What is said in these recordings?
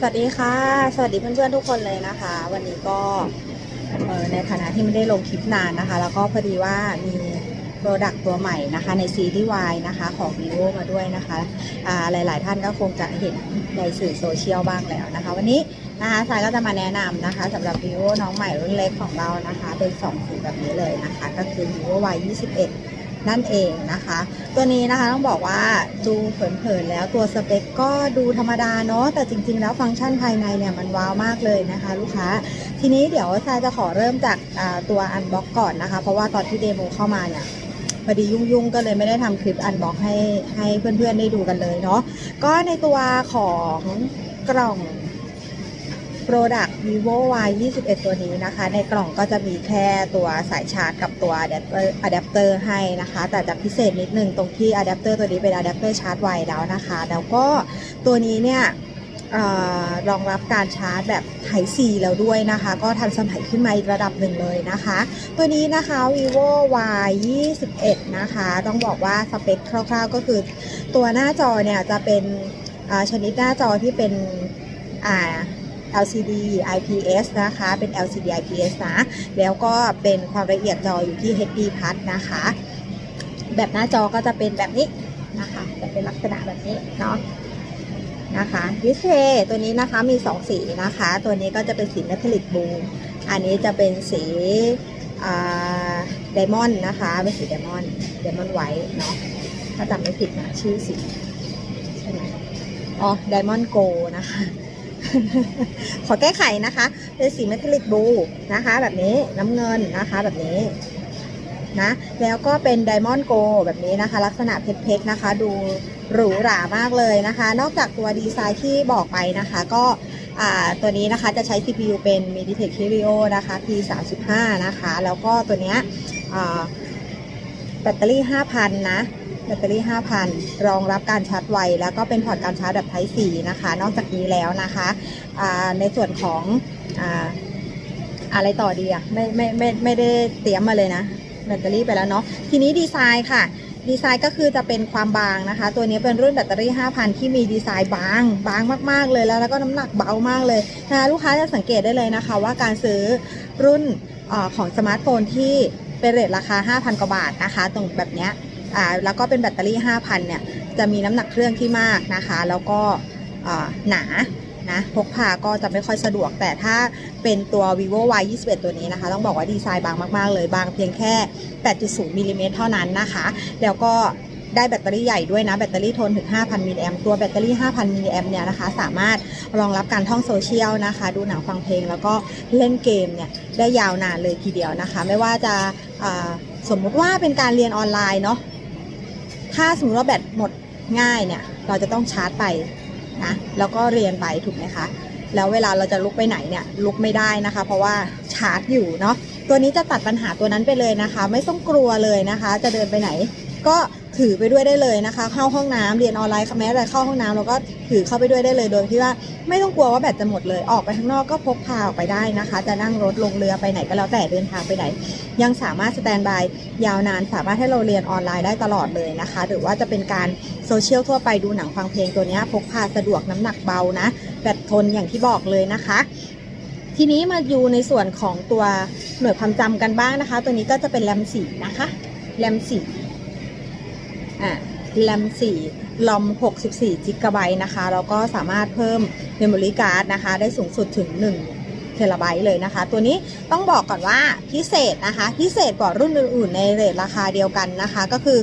สวัสดีค่ะ สวัสดีเพื่อนๆทุกคนเลยนะคะ วันนี้ก็ในฐานะที่ไม่ได้ลงคลิปนานนะคะ แล้วก็พอดีว่ามีโปรดักต์ตัวใหม่นะคะในซีรีส์ Y นะคะของ vivo มาด้วยนะคะหลายๆท่านก็คงจะเห็นในสื่อโซเชียลบ้างแล้วนะคะ วันนี้นะคะสายก็จะมาแนะนำนะคะสำหรับ vivo น้องใหม่รุ่นเล็กของเรานะคะ เป็น2สีแบบนี้เลยนะคะ ก็คือ vivo Y 21 นั่นเองนะคะ ตัวนี้นะคะต้องบอกว่าดูเผินๆแล้วตัวสเปคก็ดูธรรมดาเนาะแต่จริง ๆ แล้วฟังก์ชันภายในเนี่ยมันว้าวมากเลยนะคะ ลูกค้า ทีนี้เดี๋ยวทรายจะขอเริ่มจากตัวอันบ็อกก่อนนะคะ เพราะว่าตอนที่เดโมเข้ามาเนี่ยพอดียุ่งๆ ก็เลยไม่ได้ทำคลิปอันบ็อกให้ให้เพื่อนๆได้ดูกันเลยเนาะก็ในตัวของกล่อง Product vivo y 21ตัวนี้นะคะ ในกล่องก็จะมีแค่ตัวสายชาร์จกับตัวอะแดปเตอร์อะแดปเตอร์ให้นะคะ แต่จะพิเศษนิดนึงตรงที่อะแดปเตอร์ตัวนี้เป็นอะแดปเตอร์ชาร์จไวแล้วนะคะ แล้วก็ตัวนี้เนี่ยรองรับการชาร์จแบบ Type C แล้วด้วยนะคะ ก็ทันสมัยขึ้นมาอีกระดับหนึ่งเลยนะคะ ตัวนี้นะคะ vivo y 21นะคะ ต้องบอกว่าสเปคคร่าวๆ ก็คือ ตัวหน้าจอเนี่ยจะเป็นชนิดหน้าจอที่เป็นอ่า LCD IPS นะคะ เป็น LCD IPS นะ แล้วก็เป็นความละเอียดจออยู่ที่ HD Plus นะคะ แบบหน้าจอก็จะเป็นแบบนี้นะคะ จะเป็นลักษณะแบบนี้เนาะนะคะดิสเพย์ตัวนี้นะคะมี 2 สีนะคะ ตัวนี้ก็จะเป็นสีเมทัลลิกบลูอันนี้จะเป็นสีไดมอนด์นะคะเป็นสีไดมอนด์ไดมอนด์ไวท์เนาะถ้าจำไม่ผิดนะชื่อสีใช่ไหมอ๋อไดมอนด์โกนะคะ ขอแก้ไขนะคะ เป็นสีเมทัลลิกบลูนะคะ แบบนี้น้ำเงินนะคะแบบนี้นะแล้วก็เป็นไดมอนด์โกแบบนี้นะคะ ลักษณะเพชรๆนะคะ ดูหรูหรามากเลยนะคะ นอกจากตัวดีไซน์ที่บอกไปนะคะ ก็ตัวนี้นะคะจะใช้ CPU เป็น MediaTek Helio นะคะ P35 นะคะ แล้วก็ตัวเนี้ยแบตเตอรี่ 5,000 นะ แบตเตอรี่ 5,000 รองรับการชาร์จไว แล้วก็เป็นพอร์ตการชาร์จแบบ Type C นะคะ นอกจากนี้แล้วนะคะในส่วนของอาอะไรต่อดีอะไม่ไม่ไม่ไม่ได้เตรียมมาเลยนะแบตเตอรี่ไปแล้วเนาะทีนี้ดีไซน์ค่ะ ดีไซน์ก็คือจะเป็นความบางนะคะ ตัวนี้เป็นรุ่นแบตเตอรี่ 5,000 ที่มีดีไซน์บาง บางมาก ๆ เลยแล้วแล้วก็น้ำหนักเบามากเลยนะคะลูกค้าจะสังเกตได้เลยนะคะ ว่าการซื้อรุ่นอของสมาร์ทโฟนที่เป็นเรทราคา 5,000 กว่าบาทนะคะ ตรงแบบเนี้ย อ่าแล้วก็เป็นแบตเตอรี่ 5,000 เนี่ย จะมีน้ำหนักเครื่องที่มากนะคะ แล้วก็หนานะพกพาก็จะไม่ค่อยสะดวกแต่ถ้าเป็นตัว vivo y 21ตัวนี้นะคะ ต้องบอกว่าดีไซน์บางมาก ๆ เลย บางเพียงแค่ 8.0มิลลิเมตรเท่านั้นนะคะ แล้วก็ได้แบตเตอรี่ใหญ่ด้วยนะ แบตเตอรี่ทนถึง 5,000 มิลลิแอมตัวแบตเตอรี่ 5,000 มิลลิแอมเนี่ยนะคะ สามารถรองรับการท่องโซเชียลนะคะ ดูหนังฟังเพลง แล้วก็เล่นเกมเนี่ย ได้ยาวนานเลยทีเดียวนะคะ ไม่ว่าจะสมมุติว่าเป็นการเรียนออนไลน์เนาะ ถ้าสมมติว่าแบตหมดง่ายเนี่ย เราจะต้องชาร์จไปนะ แล้วก็เรียนไปถูกไหมคะ แล้วเวลาเราจะลุกไปไหนเนี่ย ลุกไม่ได้นะคะ เพราะว่าชาร์จอยู่เนาะ ตัวนี้จะตัดปัญหาตัวนั้นไปเลยนะคะ ไม่ต้องกลัวเลยนะคะ จะเดินไปไหน ก็ ถือไปด้วยได้เลยนะคะ เข้าห้องน้ำเรียนออนไลน์แม้แต่เข้าห้องน้ำเราก็ถือเข้าไปด้วยได้เลยโดยที่ว่าไม่ต้องกลัวว่าแบตจะหมดเลยออกไปข้างนอกก็พกพาออกไปได้นะคะ จะนั่งรถลงเรือไปไหนก็แล้วแต่เดินทางไปไหน ยังสามารถสแตนบายยาวนาน สามารถให้เราเรียนออนไลน์ได้ตลอดเลยนะคะ หรือว่าจะเป็นการโซเชียลทั่วไปดูหนังฟังเพลงตัวนี้พกพาสะดวกน้ำหนักเบานะแบตทนอย่างที่บอกเลยนะคะทีนี้มาอยู่ในส่วนของตัวหน่วยความจำกันบ้างนะคะ ตัวนี้ก็จะเป็นแรมสีนะคะแรมสี อ่าแรมสี่ลอม 64จิกะไบต์นะคะ แล้วก็สามารถเพิ่มเมมโมรี่การ์ดนะคะ ได้สูงสุดถึง 1 เทราไบต์เลยนะคะ ตัวนี้ต้องบอกก่อนว่าพิเศษนะคะ พิเศษกว่ารุ่นอื่นๆ ในเรทราคาเดียวกันนะคะ ก็คือ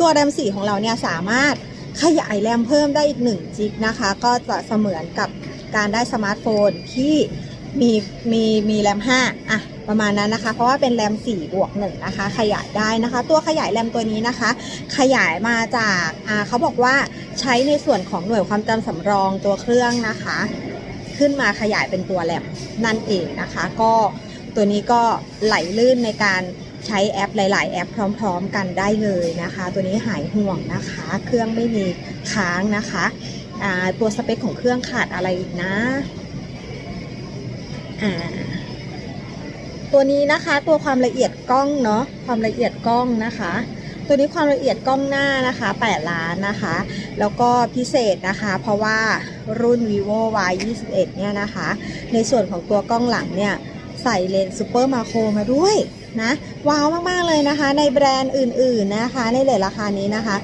ตัวแรม 4 ของเราเนี่ยสามารถขยายแรมเพิ่มได้อีก1จิกนะคะ ก็จะเสมือนกับการได้สมาร์ทโฟนที่มีมีมีแรม 5 อะ ประมาณนั้นนะคะ เพราะว่าเป็นแรม4บวก1นะคะ ขยายได้นะคะ ตัวขยายแรมตัวนี้นะคะ ขยายมาจากอ่าเขาบอกว่าใช้ในส่วนของหน่วยความจำสำรองตัวเครื่องนะคะ ขึ้นมาขยายเป็นตัวแรมนั่นเองนะคะ ก็ตัวนี้ก็ไหลลื่นในการใช้แอปหลาย ๆ แอปพร้อม ๆ กันได้เลยนะคะ ตัวนี้หายห่วงนะคะ เครื่องไม่มีค้างนะคะอ่าตัวสเปคของเครื่องขาดอะไรอีกนะอ่า ตัวนี้นะคะตัวความละเอียดกล้องเนาะความละเอียดกล้องนะคะ ตัวนี้ความละเอียดกล้องหน้านะคะ 8 ล้านนะคะ แล้วก็พิเศษนะคะ เพราะว่ารุ่น vivo y 2 1เนี่ยนะคะ ในส่วนของตัวกล้องหลังเนี่ยใส่เลนส์ซูเปอร์มาโครมาด้วยนะว้าวมาก ๆ เลยนะคะ ในแบรนด์อื่น ๆนะคะ ในเลทราคานี้นะคะ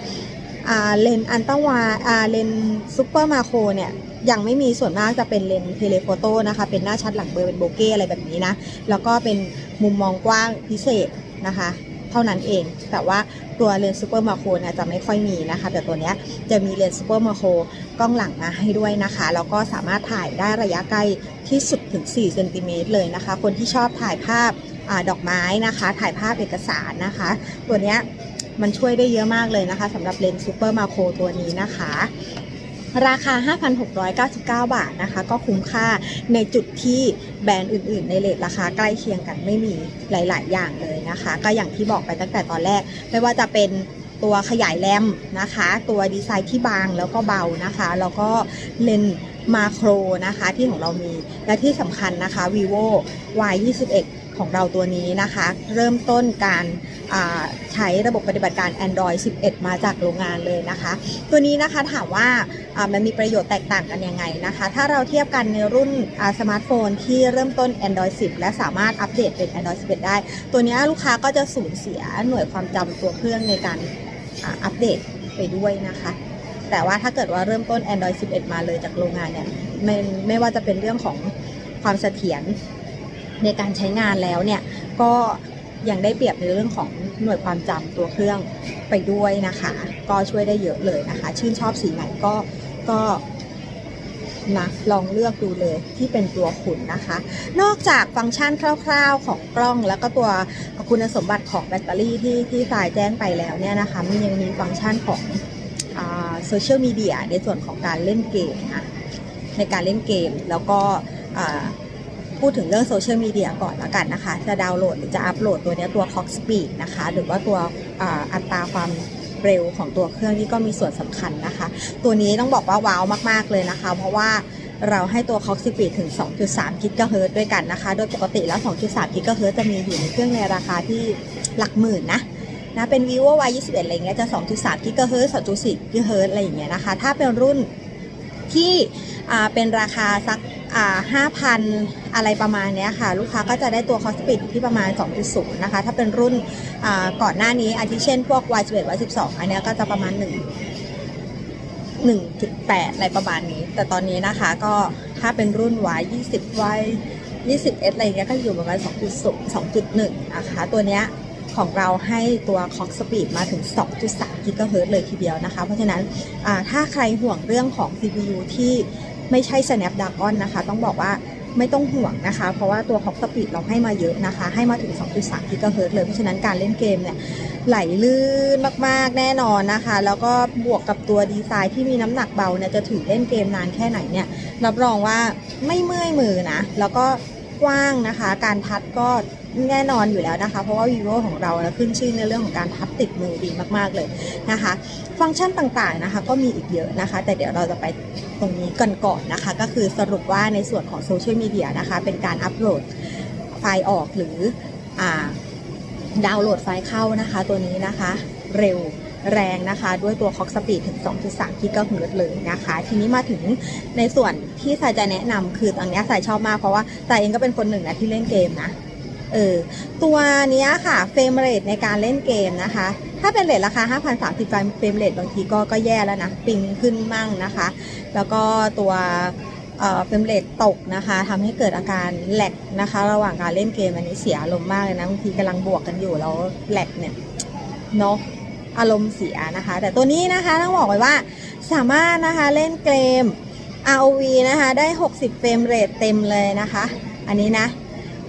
เลนส์อันตวาอ่าเลนส์ซูเปอร์มาโครเนี่ย ยังไม่มีส่วนมากจะเป็นเลนส์เทเลโฟโต้นะคะ เป็นหน้าชัดหลังเบลอเป็นโบเก้อะไรแบบนี้นะ แล้วก็เป็นมุมมองกว้างพิเศษนะคะ เท่านั้นเอง แต่ว่าตัวเลนส์ซูเปอร์มาโครเนี่ยจะไม่ค่อยมีนะคะ แต่ตัวเนี้ยจะมีเลนส์ซูเปอร์มาโครกล้องหลังมาให้ด้วยนะคะ แล้วก็สามารถถ่ายได้ระยะไกล้ที่สุดถึง4เซนติเมตรเลยนะคะ คนที่ชอบถ่ายภาพอดอกไม้นะคะ ถ่ายภาพเอกสารนะคะ ตัวเนี้ยมันช่วยได้เยอะมากเลยนะคะสำหรับเลนส์ซูเปอร์มาโครตัวนี้นะคะ ราคา 5,699 บาทนะคะ ก็คุ้มค่าในจุดที่แบรนด์อื่น ๆ ในเลทราคาใกล้เคียงกันไม่มีหลาย ๆ อย่างเลยนะคะ ก็อย่างที่บอกไปตั้งแต่ตอนแรก ไม่ว่าจะเป็นตัวขยายแรมนะคะ ตัวดีไซน์ที่บางแล้วก็เบานะคะ แล้วก็เลนมาโครนะคะที่ของเรามีและที่สำคัญนะคะ vivo y 21 ของเราตัวนี้นะคะ เริ่มต้นการใช้ระบบปฏิบัติการ Android 11 มาจากโรงงานเลยนะคะ ตัวนี้นะคะถามว่ามันมีประโยชน์แตกต่างกันยังไงนะคะ ถ้าเราเทียบกันในรุ่นสมาร์ทโฟนที่เริ่มต้น Android 10 และสามารถอัปเดตเป็น Android 11 ได้ ตัวนี้ลูกค้าก็จะสูญเสียหน่วยความจำตัวเครื่องในการอัปเดตไปด้วยนะคะแต่ว่าถ้าเกิดว่าเริ่มต้น Android 11 มาเลยจากโรงงานเนี่ยไม่ไม่ว่าจะเป็นเรื่องของความเสถียร ในการใช้งานแล้วเนี่ยก็ยังได้เปรียบในเรื่องของหน่วยความจำตัวเครื่องไปด้วยนะคะ ก็ช่วยได้เยอะเลยนะคะ ชื่นชอบสีไหนก็ก็นะลองเลือกดูเลยที่เป็นตัวขุนนะคะ นอกจากฟังก์ชันคร่าวๆของกล้อง แล้วก็ตัวคุณสมบัติของแบตเตอรี่ที่ที่สายแจ้งไปแล้วเนี่ยนะคะมันยังมีฟังก์ชันของโซเชียลมีเดียในส่วนของการเล่นเกมนะในการเล่นเกมแล้วก็ พูดถึงเรื่องโซเชียลมีเดียก่อนละกันนะคะ จะดาวน์โหลดหรือจะอัปโหลดตัวนี้ตัว Clock Speed นะคะ หรือว่าตัวอัตราความเร็วของตัวเครื่องนี่ก็มีส่วนสำคัญนะคะ ตัวนี้ต้องบอกว่าว้าวมาก ๆ เลยนะคะ เพราะว่าเราให้ตัว Clock Speed ถึง 2.3 GHz ด้วยกันนะคะ โดยปกติแล้ว 2.3 GHz จะมีอยู่ในเครื่องในราคาที่หลักหมื่นนะนะเป็น vivo y 21อะไรเงี้ยจะ 2.3 GHz 2.4 GHz อะไรอย่างเงี้ยนะคะ ถ้าเป็นรุ่นที่เป็นราคาสัก อ่า5,000อะไรประมาณนี้ค่ะ ลูกค้าก็จะได้ตัว cost speed ที่ประมาณ 2.0 นะคะ ถ้าเป็นรุ่นก่อนหน้านี้อาทิเช่นพวก y 11 y 12 อันนี้ก็จะประมาณ 1 1.8 อะไรประมาณนี้ แต่ตอนนี้นะคะก็ถ้าเป็นรุ่น y 20 y 21อะไรเงี้ยก็อยู่ประมาณ 2.0 2.1 นะคะ ตัวเนี้ยของเราให้ตัว clock speed มาถึง 2.3 GHz เฮิรตเลยทีเดียวนะคะ เพราะฉะนั้นถ้าใครห่วงเรื่องของ CPU ที่ ไม่ใช่ Snapdragon นะคะ ต้องบอกว่าไม่ต้องห่วงนะคะ เพราะว่าตัว clock speed เราให้มาเยอะนะคะ ให้มาถึง 2.3 GHz เลย เพราะฉะนั้นการเล่นเกมเนี่ยไหลลื่นมากๆ แน่นอนนะคะ แล้วก็บวกกับตัวดีไซน์ที่มีน้ำหนักเบาเนี่ยจะถือเล่นเกมนานแค่ไหนเนี่ย รับรองว่าไม่เมื่อยมือนะ แล้วก็กว้างนะคะ การทัดก็แน่นอนอยู่แล้วนะคะ เพราะว่า vivo ของเราขึ้นชื่อในเรื่องของการทัดติดมือดีมาก ๆ เลยนะคะ ฟังก์ชันต่างๆนะคะ ก็มีอีกเยอะนะคะ แต่เดี๋ยวเราจะไปตรงนี้กันก่อนนะคะ ก็คือสรุปว่าในส่วนของโซเชียลมีเดียนะคะ เป็นการอัปโหลดไฟล์ออกหรืออดาวน์โหลดไฟล์เข้านะคะ ตัวนี้นะคะ เร็วแรงนะคะด้วยตัว Clock Speed ถึง 2.3 GHz เลยนะคะ ทีนี้มาถึงในส่วนที่สายจะแนะนำคือตอนนี้สายชอบมากเพราะว่าสายเองก็เป็นคนหนึ่งนะที่เล่นเกมนะเออตัวนี้ค่ะเฟรมเรทในการเล่นเกมนะคะ ถ้าเป็นเรทราคา 5,030 เฟรมเรทบางทีก็ก็แย่แล้วนะ ปิงขึ้นมั่งนะคะ แล้วก็ตัวเอ่อเฟรมเรทตกนะคะทำให้เกิดอาการแหลกนะคะ ระหว่างการเล่นเกมอันนี้เสียอารมณ์มากเลยนะบางทีกำลังบวกกันอยู่แล้วแหลกเนี่ยเนาะอารมณ์เสียนะคะ แต่ตัวนี้นะคะต้องบอกไว้ว่าสามารถนะคะเล่นเกม ROV นะคะได้ 60 เฟรมเรทเต็มเลยนะคะ อันนี้นะ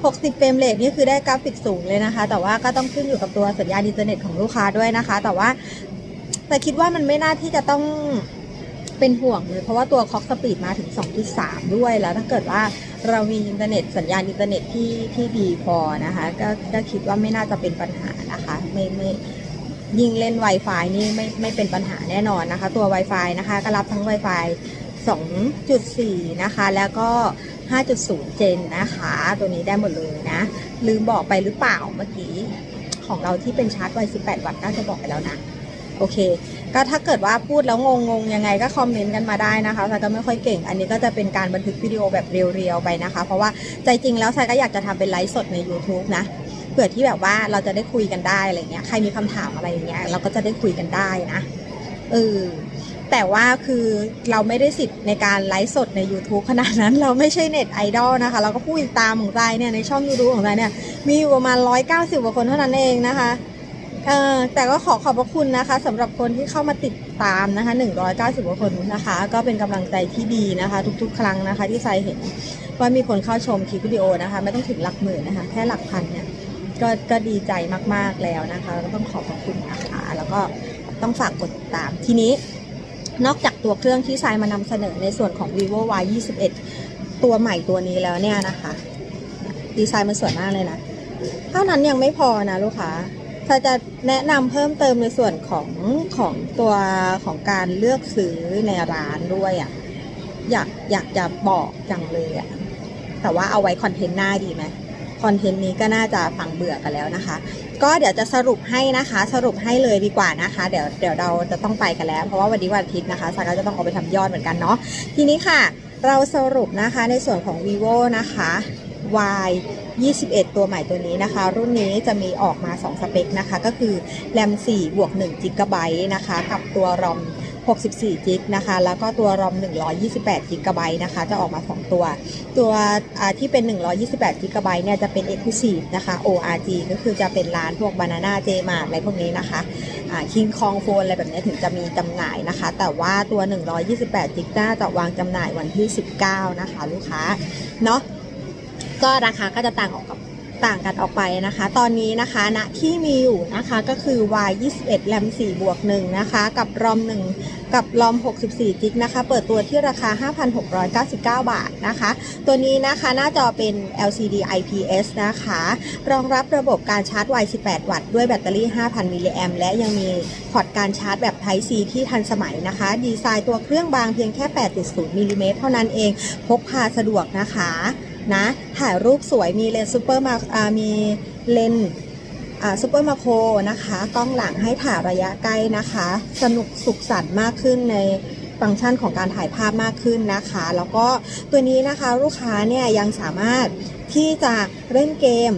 60 เฟรมเรทนี่คือได้กราฟิกสูงเลยนะคะ แต่ว่าก็ต้องขึ้นอยู่กับตัวสัญญาณอินเทอร์เน็ตของลูกค้าด้วยนะคะ แต่ว่าแต่คิดว่ามันไม่น่าที่จะต้องเป็นห่วงเลยเพราะว่าตัวคอกสปีดมาถึง 2.3 ด้วยแล้วถ้าเกิดว่าเรามีอินเทอร์เน็ตสัญญาณอินเทอร์เน็ตที่ที่ดีพอนะคะก็ก็คิดว่าไม่น่าจะเป็นปัญหานะคะไม่ไม่ยิ่งเล่น Wi-Fi นี่ไม่ไม่เป็นปัญหาแน่นอนนะคะ ตัว Wi-Fi นะคะ ก็รับทั้ง Wi-Fi 2.4 นะคะ แล้วก็ 5.0 เจนนะคะ ตัวนี้ได้หมดเลยนะ ลืมบอกไปหรือเปล่าเมื่อกี้ ของเราที่เป็นชาร์จไว18 วัตต์น่าจะบอกไปแล้วนะ โอเค ก็ถ้าเกิดว่าพูดแล้วงงๆยังไงก็คอมเมนต์กันมาได้นะคะซายก็ไม่ค่อยเก่ง อันนี้ก็จะเป็นการบันทึกวิดีโอแบบเรียวๆไปนะคะ เพราะว่าใจจริงแล้วซายก็อยากจะทำเป็นไลฟ์สดใน YouTube นะเผื่อที่แบบว่าเราจะได้คุยกันได้อะไรเงี้ย ใครมีคำถามอะไรอย่างเงี้ยเราก็จะได้คุยกันได้นะเออ แต่ว่าคือเราไม่ได้สิทธิ์ในการไลฟ์สดใน YouTube ขนาดนั้น เราไม่ใช่เน็ตไอดอลนะคะ เราก็ผู้ติดตามของใจเนี่ยในช่อง YouTube ของใจเนี่ยมีอยู่ประมาณ 190กว่าคนเท่านั้นเองนะคะเออแต่ก็ขอขอบพระคุณนะคะสำหรับคนที่เข้ามาติดตามนะคะ 190กว่าคนนะคะ ก็เป็นกำลังใจที่ดีนะคะ ทุกๆ ครั้งนะคะ ที่ไซเห็นว่ามีคนเข้าชมคลิปวิดีโอนะคะ ไม่ต้องถึงหลักหมื่นนะคะ แค่หลักพันเนี่ยก็ก็ดีใจมากๆแล้วนะคะก็ต้องขอบพระคุณนะคะแล้วก็ต้องฝากกดติดตามทีนี้ นอกจากตัวเครื่องที่ไซมานำเสนอในส่วนของ vivo y 21ตัวใหม่ตัวนี้แล้วเนี่ยนะคะ ดีไซน์มันสวยมากเลยนะเท่านั้นยังไม่พอนะลูกค้าถ้าจะแนะนำเพิ่มเติมในส่วนของของตัวของการเลือกซื้อในร้านด้วยอะ่ะอยากอยากจะบอกจังเลยอะ่ะแต่ว่าเอาไว้คอนเทนต์หน้าดีไหมคอนเทนต์นี้ก็น่าจะฟังเบื่อกันแล้วนะคะ ก็เดี๋ยวจะสรุปให้นะคะ สรุปให้เลยดีกว่านะคะ เดี๋ยวเดี๋ยวเราจะต้องไปกันแล้ว เพราะว่าวันนี้วันอาทิตย์นะคะซากาจะต้องออกไปทำยอดเหมือนกันเนาะทีนี้ค่ะ เราสรุปนะคะในส่วนของ vivo นะคะ y 21 ตัวใหม่ตัวนี้นะคะ รุ่นนี้จะมีออกมา 2 สเปคนะคะ ก็คือ RAM 4บวก1 g b นะคะ กับตัว ROM 64 g นะคะ แล้วก็ตัว ROM 128 g b นะคะ จะออกมา 2 ตัว ตัวที่เป็น 128 g b เนี่ยจะเป็น Exclusive นะคะ ORG ก็คือจะเป็นร้านพวก Banana j m a r t อะไรพวกนี้นะคะอ่า King Kong Phone อะไรแบบนี้ถึงจะมีจำหน่ายนะคะ แต่ว่าตัว 128 g b น่าจะวางจำหน่ายวันที่ 19 นะคะ ลูกค้า เนาะก็ราคาก็จะต่างออกกับ ต่างกันออกไปนะคะ ตอนนี้นะคะณที่มีอยู่นะคะก็คือ Y 21 RAM 4บวก1นะคะ กับ ROM 1 กับ ROM 64 g b นะคะ เปิดตัวที่ราคา 5,699 บาทนะคะ ตัวนี้นะคะหน้าจอเป็น LCD IPS นะคะ รองรับระบบการชาร์จไว18 วัตต์ด้วยแบตเตอรี่ 5,000 มิลลิแอมและยังมีพอร์ตการชาร์จแบบ Type C ที่ทันสมัยนะคะ ดีไซน์ตัวเครื่องบางเพียงแค่ 8.0มิลลิเมตรเท่านั้นเอง พกพาสะดวกนะคะ นะถ่ายรูปสวยมีเลนส์ซูเปอร์มามีเลนส์ซูเปอร์มาโครนะคะกล้องหลังให้ถ่ายระยะใกล้นะคะ สนุกสุขสันต์มากขึ้นในฟังก์ชันของการถ่ายภาพมากขึ้นนะคะ แล้วก็ตัวนี้นะคะลูกค้าเนี่ยยังสามารถที่จะเล่นเกม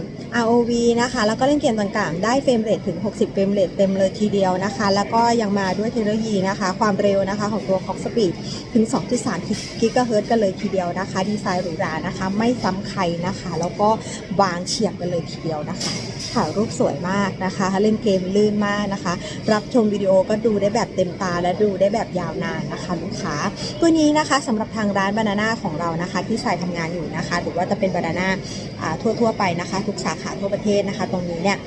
ROV นะคะ แล้วก็เล่นเกมต่างๆ ได้เฟรมเรทถึง 60 เฟรมเรทเต็มเลยทีเดียวนะคะ แล้วก็ยังมาด้วยเทคโนโลยีนะคะ ความเร็วนะคะของตัว Clock Speed ถึง 2.3 กิกะเฮิรตซ์กันเลยทีเดียวนะคะ ดีไซน์หรูหรานะคะ ไม่ซ้ำใครนะคะ แล้วก็วางเฉียบกันเลยทีเดียวนะคะ ถ่ายรูปสวยมากนะคะ เล่นเกมลื่นมากนะคะ รับชมวิดีโอก็ดูได้แบบเต็มตาและดูได้แบบยาวนานนะคะลูกค้า ตัวนี้นะคะสำหรับทางร้านบานาน่าของเรานะคะที่สายทำงานอยู่นะคะ หรือว่าจะเป็นบานาน่าทั่วทั่วๆไปนะคะ ทุกสาขาทั่วประเทศนะคะ ตรงนี้เนี่ย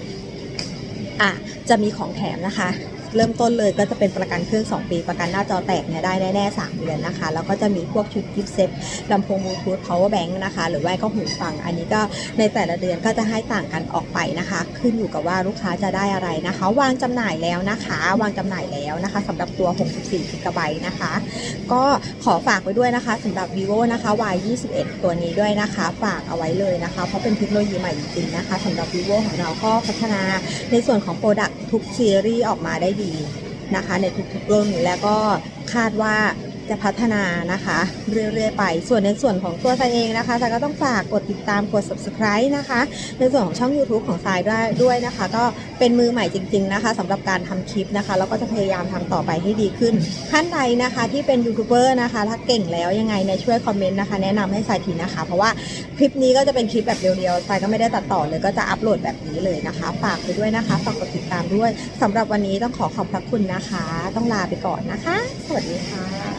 ะจะมีของแถมนะคะ เริ่มต้นเลยก็จะเป็นประกันเครื่อง 2 ปี ประกันหน้าจอแตกเนี่ยได้แน่ๆ3เดือนนะคะ แล้วก็จะมีพวกชุดกิฟต์เซ็ตลำโพงบลูทูธ power bank นะคะ หรือว่าก็หูฟัง อันนี้ก็ในแต่ละเดือนก็จะให้ต่างกันออกไปนะคะ ขึ้นอยู่กับว่าลูกค้าจะได้อะไรนะคะ วางจำหน่ายแล้วนะคะ วางจำหน่ายแล้วนะคะสำหรับตัว 64 g b นะคะ ก็ขอฝากไว้ด้วยนะคะสำหรับ vivo นะคะ y 21ตัวนี้ด้วยนะคะ ฝากเอาไว้เลยนะคะ เพราะเป็นเทคโนโลยีใหม่จริงๆนะคะสำหรับ vivo ของเราก็พัฒนาในส่วนของโปรดักต์ทุกซีรีส์ออกมาได้ดีนะคะ ในทุกๆรุ่นแล้วก็คาดว่า จะพัฒนานะคะ เรื่อยๆไป ส่วนในส่วนของตัวทรายเองนะคะทรายก็ต้องฝากกดติดตามกด subscribe นะคะ ในส่วนของช่อง YouTube ของทรายด้วยด้วยนะคะ ก็เป็นมือใหม่จริง ๆนะคะสำหรับการทำคลิปนะคะ แล้วก็จะพยายามทำต่อไปให้ดีขึ้นท่านใดนะคะที่เป็นยูทูบเบอร์นะคะ ถ้าเก่งแล้วยังไงในช่วยคอมเมนต์นะคะ แนะนำให้ทรายทีนะคะ เพราะว่าคลิปนี้ก็จะเป็นคลิปแบบเรียวๆทรายก็ไม่ได้ตัดต่อเลยก็จะอัปโหลดแบบนี้เลยนะคะฝากไปด้วยนะคะฝากกดติดตามด้วยสำหรับวันนี้ต้องขอขอบพระคุณนะคะ ต้องลาไปก่อนนะคะ สวัสดีค่ะ